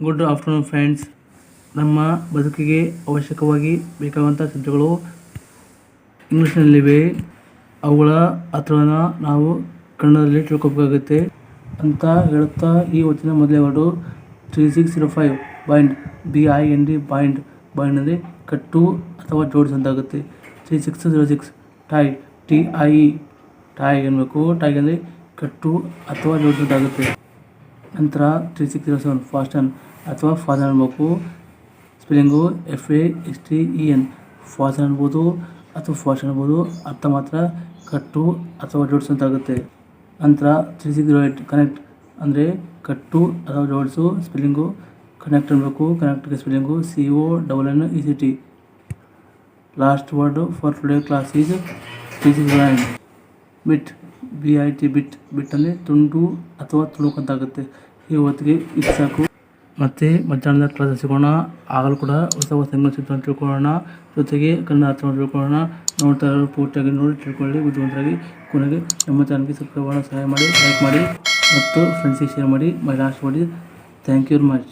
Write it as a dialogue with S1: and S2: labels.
S1: Good afternoon friends ನಮ್ಮ ಬದುಕಿಗೆ ಅವಶ್ಯಕವಾಗಿ ಬೇಕಾಗುವಂಥ ಶಬ್ದಗಳು ಇಂಗ್ಲೀಷ್ನಲ್ಲಿವೆ. ಅವುಗಳ ಅರ್ಥವನ್ನು ನಾವು ಕನ್ನಡದಲ್ಲಿ ತಿಳ್ಕೊಬೇಕಾಗುತ್ತೆ ಅಂತ ಹೇಳುತ್ತಾ ಈ ಹೊತ್ತಿನ ಮೊದಲೇ word three six zero five bind B I N D bind ಅಂದರೆ ಕಟ್ಟು ಅಥವಾ ಜೋಡಿಸಂತಾಗುತ್ತೆ three six zero six tie T I E tie ಅನ್ನಬೇಕು. ಟೈ ಅಂದರೆ ಕಟ್ಟು ಅಥವಾ ಜೋಡಿಸಂತಾಗುತ್ತೆ ನಂತರ three six zero seven fasten ಅಥವಾ ಫಾದರ್ ಅನ್ಬೇಕು spelling F A S T E N father ಅನ್ಬೋದು ಅಥವಾ ಫಾಸ್ಟ್ ಅನ್ಬೋದು ಅರ್ಥ ಮಾತ್ರ ಕಟ್ಟು ಅಥವಾ ಜೋಡಿಸಂತಾಗುತ್ತೆ ನಂತರ three six zero eight connect ಅಂದರೆ ಕಟ್ಟು ಅಥವಾ ಜೋಡಿಸು ಸ್ಪೆಲ್ಲಿಂಗು ಕನೆಕ್ಟ್ ಅನ್ಬೇಕು ಕನೆಕ್ಟ್ಗೆ spelling C O double N E C T. Last word for today class is three six nine. Bit B I T bit ಬಿಟ್ಟಲ್ಲಿ ತುಂಡು ಅಥವಾ ತುಳುಕಂತಾಗುತ್ತೆ. ಈ ಹೊತ್ತಿಗೆ ಇದು ಸಾಕು. ಮತ್ತು ಮಧ್ಯಾಹ್ನದ ಕ್ಲಾಸ್ ಸಿಗೋಣ ಆಗಲೂ ಕೂಡ ಹೊಸ ಹೊಸ ಇಂಗ್ಲೀಷ್ ತಿಳ್ಕೊಳ್ಳೋಣ. ಜೊತೆಗೆ ಕನ್ನಡ ಹತ್ರ ತಿಳ್ಕೊಳ್ಳೋಣ. ನೋಡ್ತಾ ಪೂರ್ತಿಯಾಗಿ ನೋಡಿ, ತಿಳ್ಕೊಳ್ಳಿ. ಬುದ್ಧಿವಂತರಾಗಿ ಕೊನೆಗೆ ನಮ್ಮ ಚಾನಲ್ಗೆ ಸಬ್ಸ್ಕ್ರೈಬ್ ಮಾಡೋಣ, ಸಹಾಯ ಮಾಡಿ ಲೈಕ್ ಮಾಡಿ. ಮತ್ತು ಫ್ರೆಂಡ್ಸಿಗೆ ಶೇರ್ ಮಾಡಿ. ಮೈ ಲಾಸ್ಟ್ ಮಾಡಿ ಥ್ಯಾಂಕ್ ಯು ವೆರಿ ಮಚ್